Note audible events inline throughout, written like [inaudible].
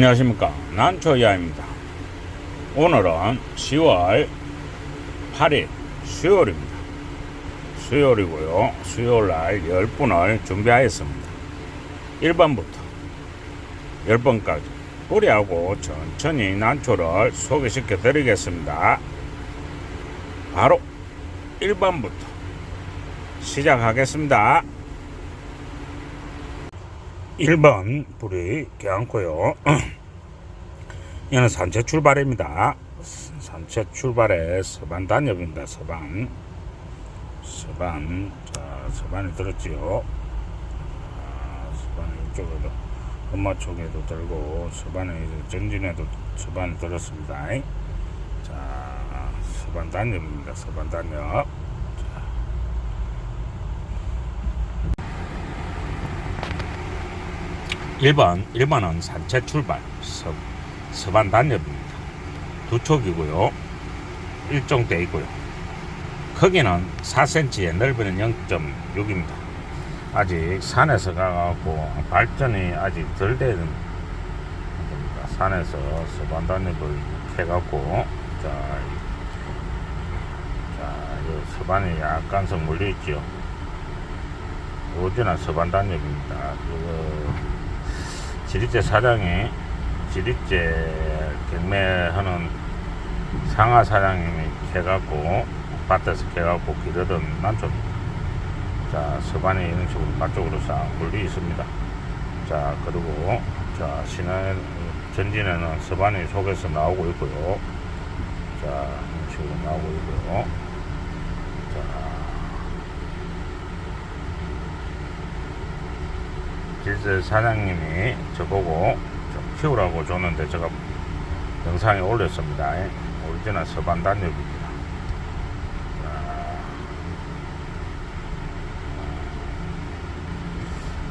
안녕하십니까? 난초야입니다. 오늘은 10월 8일 수요일입니다. 수요일이고요. 수요일날 10분을 준비하였습니다. 1번부터 10번까지 뿌리하고 천천히 난초를 소개시켜 드리겠습니다. 바로 1번부터 시작하겠습니다 1번 불이 껴안고요. [clears throat] 얘는 산채 출발입니다. 산채 출발의 서반 단엽입니다. 서반. 서반. 자, 서반이 들었지요. 아, 서반이 이쪽에도, 엄마 쪽에도 들고, 서반에 전진에도 서반이 들었습니다. 자, 서반 단엽입니다. 서반 단엽. 1번, 1번은 산채 출발, 서, 서반 단엽입니다. 두 촉이고요. 일종대 있고요. 크기는 4cm에 넓이는 0.6입니다. 아직 산에서 가갖고 발전이 아직 덜 되는 겁니다. 산에서 서반 단엽을 해갖고 자, 자, 이 서반이 약간씩 물려있죠. 어디나 서반 단엽입니다. 이거 지리째 사장이 지리째 경매하는 상하 사장님이 해갖고 밭에서 해갖고 기르던 난초입니다. 자 서반에 이런 식으로 바쪽으로 싹 물리 있습니다. 자 그리고 자 신화 전진에는 서반이 속에서 나오고 있고요. 자 이런 식으로 나오고 있고요. 자 길세 사장님이 저보고 좀 키우라고 줬는데 제가 영상에 올렸습니다. 오리지널 서반 단엽입니다.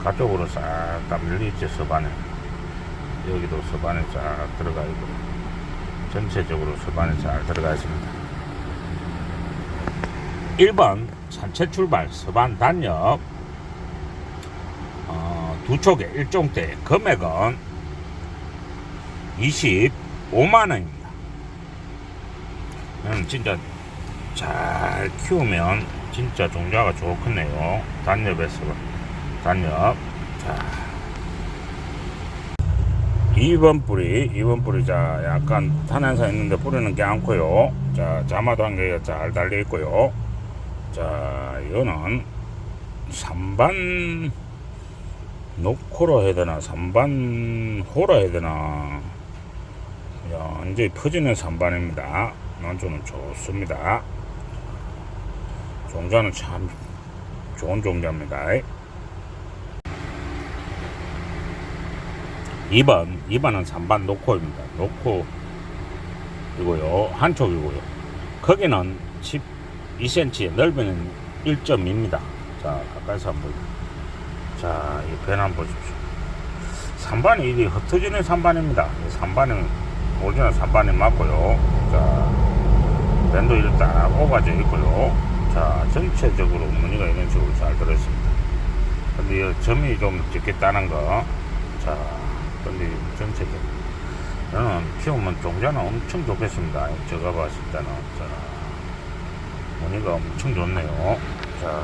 가쪽으로 싹 다 밀리지 서반에 여기도 서반에 쫙 들어가 있고 전체적으로 서반에 잘 들어가 있습니다. 1번 산채 출발 서반 어, 두 촉에 일종대 금액은 25만원입니다. 음, 진짜 잘 키우면 진짜 종자가 좋겠네요. 단엽에서 단엽. 자. 2번 뿌리, 2번 뿌리, 자, 약간 탄환사 있는데 뿌리는 게 않고요. 자, 자마도 한 개가 잘 달려 있고요. 자, 이거는 3반 노코라 해야 되나, 3반 호라 해야 되나. 야, 이제 퍼지는 3반입니다. 난초는 좋습니다. 종자는 참 좋은 종자입니다. 2번, 2번은 3반 노코입니다. 노코 이고요. 한쪽이고요. 크기는 12cm, 넓이는 1.2입니다. 자, 가까이서 한번. 자, 이배 한번 보십시오. 3반이 이게 흩어지는 3반입니다. 3반은, 오리지널 3반이 맞고요. 자, 밴도 이렇게 딱 오가져 있고요. 자, 전체적으로 무늬가 이런 식으로 잘 들어있습니다. 근데 이 점이 좀 적겠다는 거. 자, 근데 전체적으로. 저는 키우면 종자는 엄청 좋겠습니다. 제가 봤을 때는. 자, 무늬가 엄청 좋네요. 자,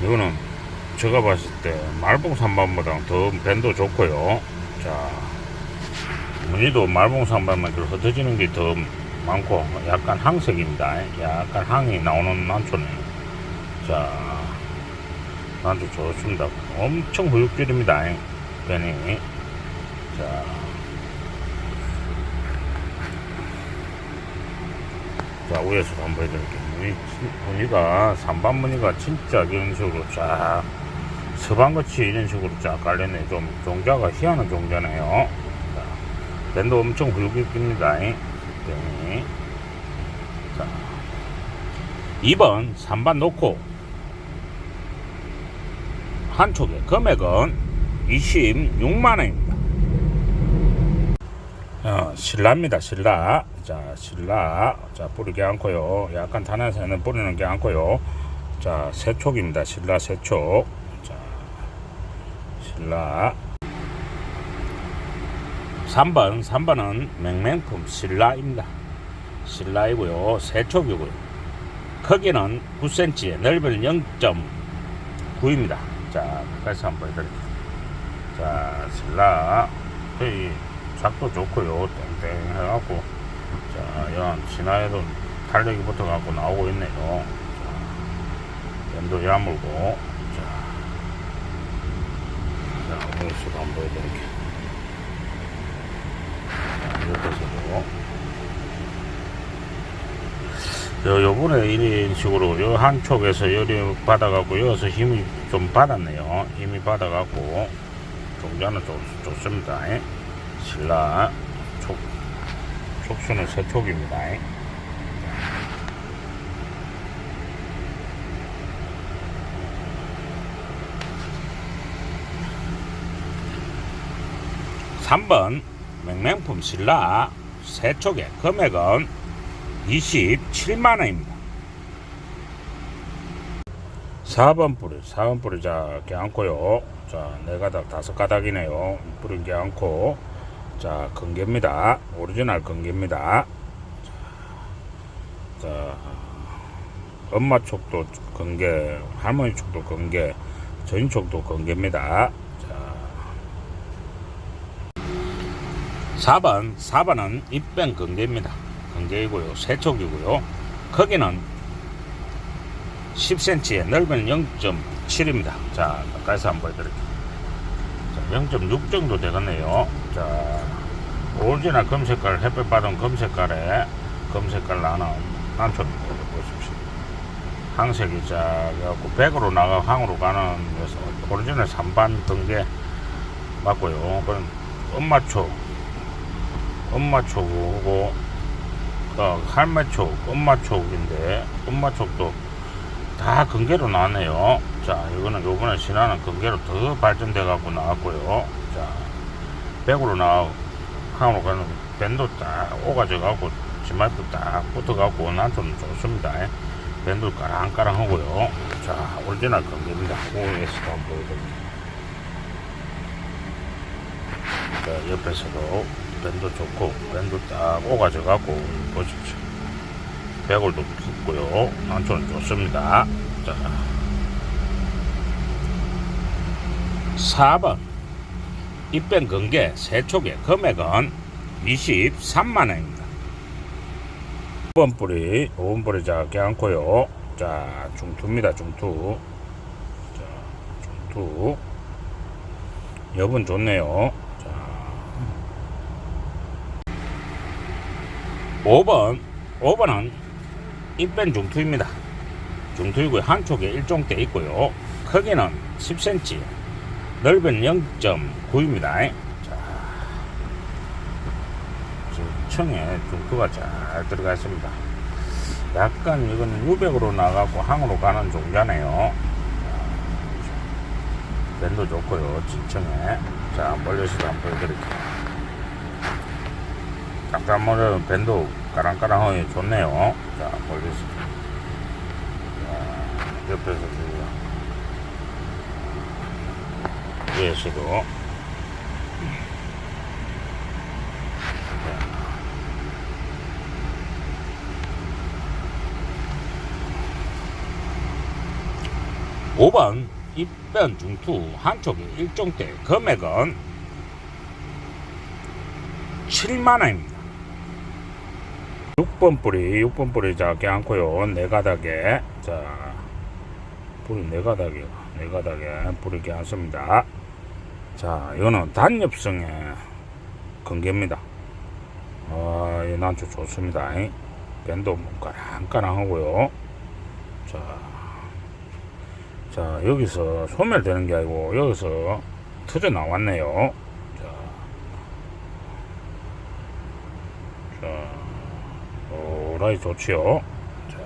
이거는 제가 봤을 때 말봉 3반보다 더 밴도 좋고요. 자, 무늬도 말봉 3반만 좀 흩어지는 게 더 많고 약간 항색입니다. 약간 항이 나오는 난초네. 자, 난초 좋습니다. 엄청 후육질입니다. 밴이. 자, 자 위에서 한번 보여드릴게요. 무늬, 무늬가 3반 무늬가 진짜 이런 식으로 쫙 서반같이 이런 식으로 쫙 깔렸네. 좀 종자가 희한한 종자네요. 자, 밴도 엄청 굵깁니다. 네. 자, 2번 3반 놓고 한 촉에 금액은 26만원입니다. 어, 신라입니다. 신라. 자, 신라. 자, 뿌리게 않고요. 약간 탄화세는 뿌리는 게 않고요. 자, 세촉입니다. 신라 세촉. 자, 신라. 3번, 3번은 맹맹품 신라입니다. 신라이고요. 세촉이고요. 크기는 9cm, 넓이는 0.9입니다. 자, 가까이서 한번 보여드릴게요. 자, 신라. 거의 작도 좋고요. 땡땡 해갖고. 자, 이런 신화에도 탄력이 붙어갖고 나오고 있네요. 자, 뱀도 야물고. 자, 자, 오늘수도 한번 보여드릴게요. 자, 옆에서도. 요, 요번에 이런 식으로 요 한쪽에서 열이 받아갖고 여기서 힘이 좀 받았네요. 힘이 받아갖고 종자는 좋, 좋습니다. 예. 신라 촉, 촉수는 세촉입니다. 3번 맹맹품 신라 세촉의 금액은 27만 원입니다. 4번 뿌리, 4번 뿌리 자, 껴안고요. 자, 네 가닥, 다섯 가닥이네요. 뿌린 껴안고. 자, 건개입니다. 오리지널 건개입니다. 자, 자, 엄마 촉도 건개, 할머니 촉도 건개, 저인 촉도 건개입니다. 자, 4번, 4번은 입변 건개입니다. 건개이고요. 세촉이고요. 크기는 10cm에 넓이는 0.7입니다. 자, 가까이서 한번 보여드릴게요. 자, 0.6 정도 되겠네요. 자, 오리지널 검색깔, 햇볕 받은 검색깔에 검색깔 나는 난초입니다. 보십시오. 항색이 자, 그래갖고 100으로 나가 항으로 가는 데서 오리지널 3반 등계 맞고요. 그건 엄마초, 엄마초고, 어, 할매 촉, 엄마 촉인데, 엄마 촉도 다 건개로 나왔네요. 자, 이거는 요번에 신화는 건개로 더 발전돼 갖고 나왔고요. 자, 100으로 나와 항으로 가는 밴도 딱 오가져 갖고 지말도 딱 붙어 갖고 난 좀 좋습니다. 밴도 까랑까랑 하고요. 자, 오리지널 건개입니다. 오에서도 한번 보여드립니다. 자, 옆에서도 밴도 좋고 밴도 딱 오가져 갖고 보십시오. 배골도 붙고요. 난초는 좋습니다. 자, 4번 입변 건개 세촉의 금액은 23만 원입니다. 5번 뿌리, 5번 뿌리 작게 않고요. 자, 중투입니다. 중투. 자, 중투. 여분 좋네요. 자, 5번, 5번은 입변 중투입니다. 중투이고요. 한쪽에 일종대 있고요. 크기는 10cm, 넓이는 0.9입니다. 자, 층에 중투가 잘 들어가 있습니다. 약간 이거는 유백으로 나가고 항으로 가는 종자네요. 자, 밴도 좋고요. 지층에. 자, 멀리서도 한번 보여드릴게요. 깜깜머리는 밴도 까랑까랑하니 좋네요. 자. 자, 옆에서 지금. 위에서도. 오 5번 입변 중투 한쪽에 일종대 금액은 7만 원입니다. 6번 뿌리, 6번 뿌리 작게 않고요. 네 가닥에 자 뿌리 네 가닥이요. 네 가닥에 뿌리게 않습니다. 자, 이거는 단엽성의 건개입니다. 아, 이 난초 좋습니다. 밴도 까랑까랑하고요. 자, 자 여기서 소멸되는 게 아니고 여기서 터져 나왔네요. 자, 자, 오라이 좋지요. 자,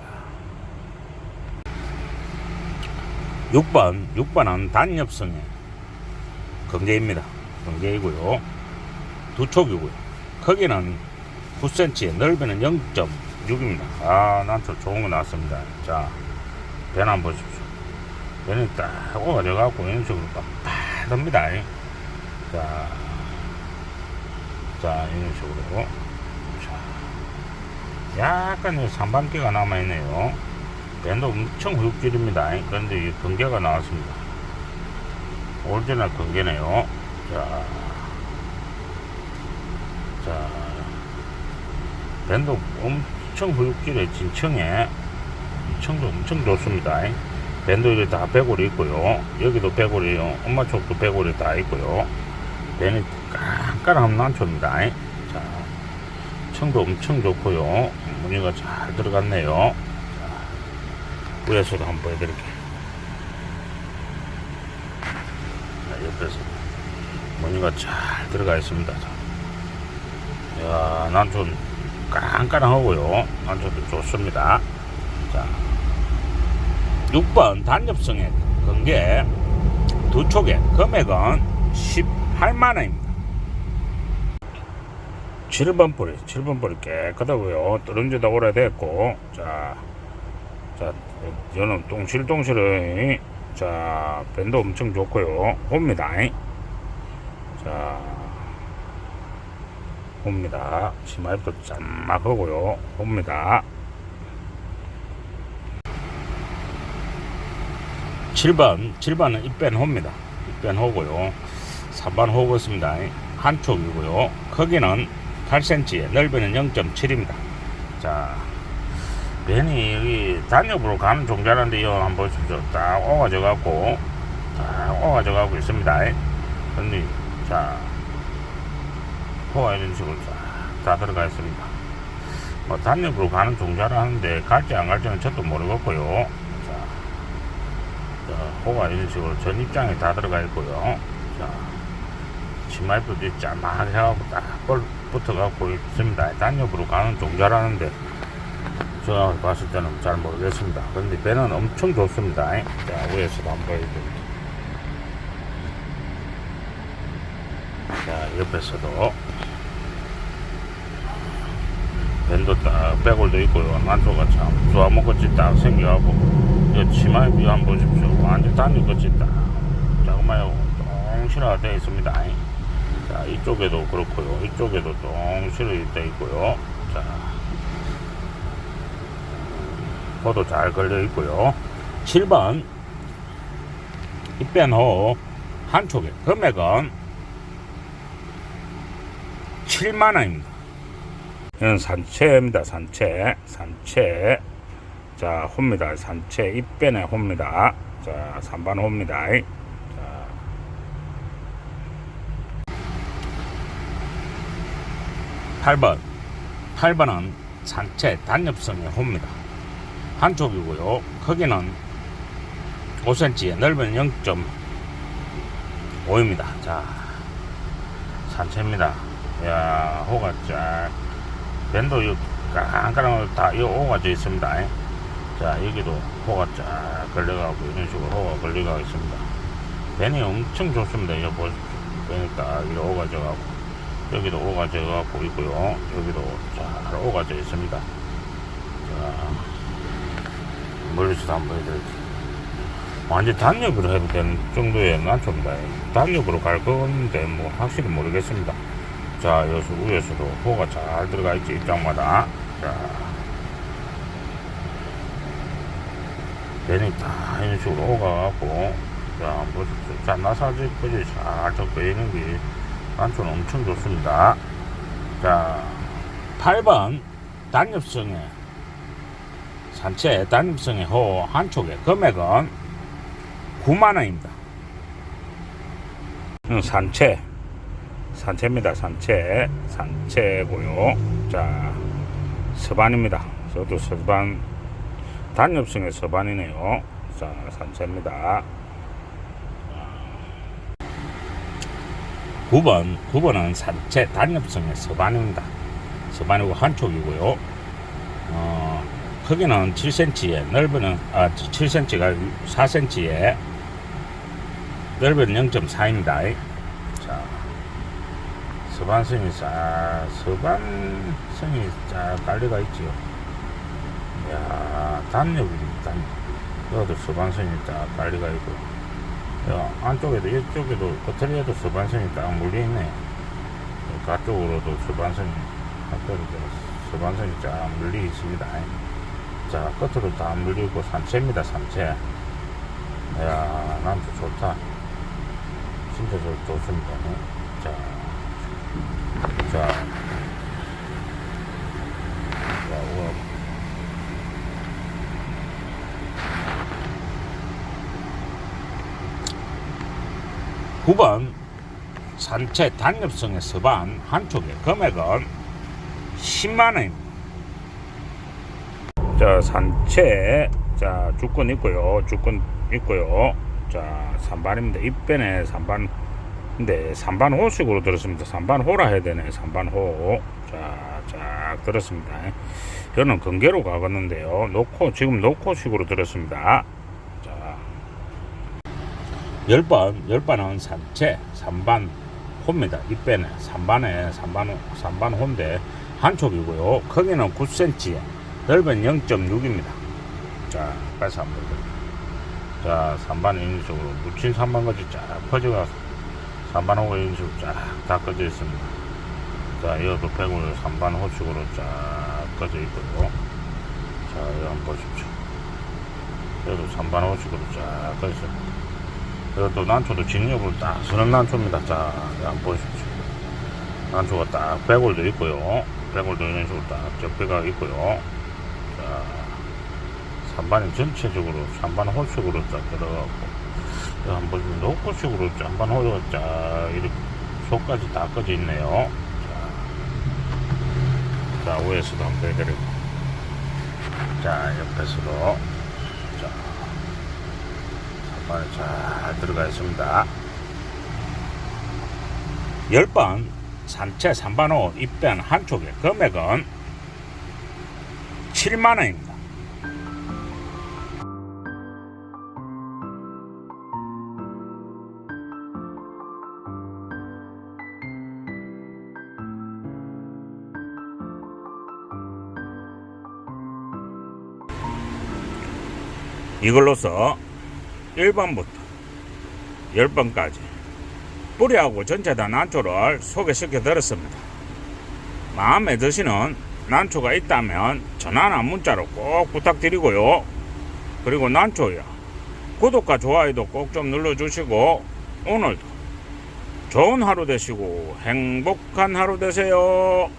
6번, 6번은 단엽성의 건개입니다. 건개이고요. 두 촉이고요. 크기는 9cm, 넓이는 0.6입니다. 아, 난저 좋은 거 나왔습니다. 자, 배는 한번 보십시오. 배는 딱 오가져 갖고 이런 식으로 빡빡합니다. 자, 자, 이런 식으로. 자, 약간 산반기가 남아있네요. 밴드 엄청 훅질입니다. 그런데 이 근개가 나왔습니다. 오리지널 근개네요. 자, 자, 밴드 엄청 훅질에 진청에 청도 엄청 좋습니다. 밴드에 다 배골이 있고요. 여기도 배골이요. 엄마 쪽도 배골이 다 있고요. 밴이 깐깐한 난초입니다. 자, 청도 엄청 좋고요. 무늬가 잘 들어갔네요. 자, 위에서도 한번 보여드릴게요. 자, 옆에서 무늬가 잘 들어가 있습니다. 자. 야, 난초 깐깐하고요. 난초도 좋습니다. 자, 6번 단엽성의 건게 두 촉에 금액은 18만원입니다. 7번 뿌리, 7번 뿌리 깨끗하고요. 뚫은지도 오래됐고, 자, 자, 저는 똥실똥실의, 자, 밴드 엄청 좋고요. 봅니다. 자, 봅니다. 치마입도 짠막하고요. 봅니다. 7번, 7번은 입변 호입니다. 입변 호고요. 3번 호고 있습니다. 한쪽이고요. 크기는 8cm, 넓이는 0.7입니다. 자, 벤이 여기 단엽으로 가는 종자라는데 이거 한번 보십시오. 딱 오가져 갖고, 딱 오가져 갖고 있습니다. 근데, 자, 호가 이런 식으로 쫙다 들어가 있습니다. 뭐 단엽으로 가는 종자라 하는데 갈지 안 갈지는 저도 모르겠고요. 자, 자, 호가 이런 식으로 전 입장에 다 들어가 있고요. 자, 치마입도 짠막 해갖고 딱 볼 붙어갖고 있습니다. 단엽으로 가는 종자라는데 제가 봤을 때는 잘 모르겠습니다. 근데 배는 엄청 좋습니다. 자, 위에서도 한번 보여드릴게요. 자, 옆에서도 밴도 딱 빼골도 있고요. 난조가 참 좋아먹었지 딱 생겨갖고 이 치마입이 한번 보십시오. 완전 단육같이 딱 조그마요 똥실화가 되어 있습니다. 자 이쪽에도 그렇고요. 이쪽에도 똥실이 되어 있고요. 자 호도 잘 걸려 있고요. 7번 입변호 한쪽에 금액은 7만 원입니다. 이건 산채입니다. 산채. 산채. 자, 호입니다. 산채. 입변의 호입니다. 자, 3번 호입니다. 8번 8번은 산채 단엽성의 호입니다. 한쪽이고요. 크기는 5cm에 넓은 0.5입니다. 자, 산체입니다. 야 호가 쫙 밴도 깡깡을 다이 호가 져 있습니다. 자, 여기도 호가 쫙 걸려가고 이런 식으로 호가 걸려가고 있습니다. 밴이 엄청 좋습니다. 이거 보니까 이 호가 져가고 여기도 오가져 가고 있고요. 여기도 잘 오가져 있습니다. 자 멀리서도 한번 보여드릴게요. 완전 단력으로 해도 되는 정도의 난초입니다. 단력으로 갈 건데 뭐 확실히 모르겠습니다. 자, 여기서 위에서도 호가 잘 들어가 있지, 입장마다. 자. 배는 다 이런 식으로 오가갖고, 자, 보십시오. 자, 나사지까지 잘 적혀 있는 게, 난초는 엄청 좋습니다. 자, 8번, 단엽성의, 산채 단엽성의 호 한쪽에 금액은 9만원입니다. 산채. 산채입니다. 산채. 산채고요. 자, 서반입니다. 저도 서반, 단엽성의 서반이네요. 자, 산채입니다. 9번, 9번은 산채 단엽성의 서반입니다. 서반이고 한쪽이고요. 어, 크기는 7cm에, 넓이는, 아, 7cm가 4cm에, 넓이는 0.4입니다. 자, 서반성이 싹, 서반성이 쫙 깔려가 있지요. 이야, 단력이, 단, 여기도 서반성이 쫙 깔려가 있고, 야, 안쪽에도, 이쪽에도, 겉털이에도 서반성이 딱 물려있네. 가쪽으로도 서반선이 가쪽으로 서반선이 쫙 물리 있습니다. 자 끝으로 다 물리고 산채입니다. 산채. 야 남도 좋다. 진짜 좋, 좋습니다. 자, 자, 자, 우와. 구번 산채 단엽성의 서반 한쪽에 금액은 10만원입니다. 자, 산채, 자, 주권 있고요. 주권 있고요. 자, 3반입니다. 입변에 3반, 근데 3반 호식으로 들었습니다. 3반 호라 해야 되네. 3반 호. 자, 쫙 들었습니다. 저는 건계로 가겠는데요. 놓고, 지금 놓고식으로 들었습니다. 자, 10번, 10번은 산채, 3반 호입니다. 입배는 3반에 3반, 3반 호인데 한쪽이고요. 크기는 9cm, 넓은 0.6입니다. 자, 빼서 한번. 자, 3반 인식으로 묻힌 3반 거지 쫙 퍼져가서 3반 호가 인식으로 쫙다 꺼져 있습니다. 자, 이것도 배구로 3반 호축으로 쫙 꺼져 있고요. 자, 이거 한번 보십시오. 여기도 3반 호축으로 쫙 꺼져 있습니다. 이것도 난초도 직력으로 딱 서는 난초입니다. 자, 한번 보십시오. 난초가 딱 배골도 있고요. 배골도 이런 식으로 딱 접배가 있고요. 자, 3반이 전체적으로 3반 호축으로 딱 들어가고, 한번 보시면 노코축으로 3반 호가 쫙 이렇게 속까지 다 꺼져 있네요. 자, 자 위에서도 한번 해드리고, 자, 옆에서도, 자, 3반이 잘 들어가 있습니다. 10번 산채 3반호 입변 한쪽에 금액은 7만원입니다. 이걸로서 1번부터 10번까지 뿌리하고 전체 다 난초를 소개시켜 드렸습니다. 마음에 드시는 난초가 있다면 전화나 문자로 꼭 부탁드리고요. 그리고 난초요. 구독과 좋아요도 꼭 좀 눌러주시고 오늘도 좋은 하루 되시고 행복한 하루 되세요.